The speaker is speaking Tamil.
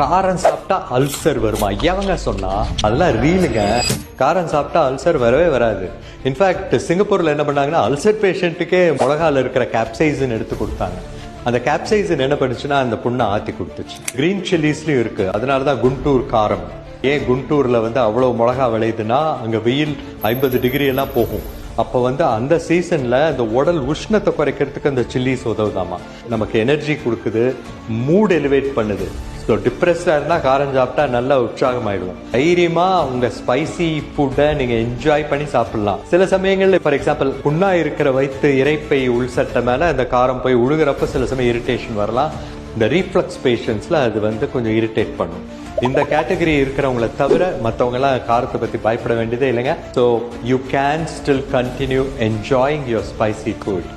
காரம் சாப்பிட்டா அல்சர் வருமா? எவங்க சொன்னா? அதெல்லாம் ரீலுங்க காரம் சாப்பிட்டா அல்சர் வரவே வராது. இன்ஃபேக்ட் சிங்கப்பூர்ல என்ன பண்ணாங்கன்னா அல்சர் பேஷண்ட்டுக்கே மிளகால இருக்கிற கேப்சைசின் எடுத்து கொடுத்தாங்க. அந்த கேப்சைசின் என்ன பண்ணுச்சுன்னா அந்த புண்ணை ஆத்தி கொடுத்துச்சு. கிரீன் சில்லிஸ்லயும் இருக்கு. அதனால தான் குண்டூர் காரம். ஏன் குண்டூர்ல வந்து அவ்வளவு மிளகா விளையுதுன்னா அங்க வெயில் ஐம்பது டிகிரி எல்லாம் போகும். அப்போ வந்து அந்த சீசன்ல அந்த உடல் உஷ்ணத்தை குறைக்கிறதுக்கு அந்த சில்லிஸ் உதவுதாமா? நமக்கு எனர்ஜி கொடுக்குது மூட் எலிவேட் பண்ணுது. ஸோ டிப்ரெஸ்டாக இருந்தால் காரம் சாப்பிட்டா நல்லா உற்சாகமாயிடுவோம். தைரியமாக உங்கள் ஸ்பைசி ஃபுட்டை நீங்கள் என்ஜாய் பண்ணி சாப்பிடலாம். சில சமயங்களில் ஃபார் எக்ஸாம்பிள் புண்ணா இருக்கிற வயிற்று இறைப்பை உள்சட்டை மேலே அந்த காரம் போய் உழுகிறப்ப சில சமயம் இரிட்டேஷன் வரலாம். இந்த ரீஃப்ளக்ஸ் பேஷண்ட்ஸில் அது வந்து கொஞ்சம் இரிட்டேட் பண்ணும். இந்த கேட்டகரி இருக்கிறவங்கள தவிர மற்றவங்கலாம் காரத்தை பற்றி பயப்பட வேண்டியதே இல்லைங்க. So you can still continue enjoying your spicy food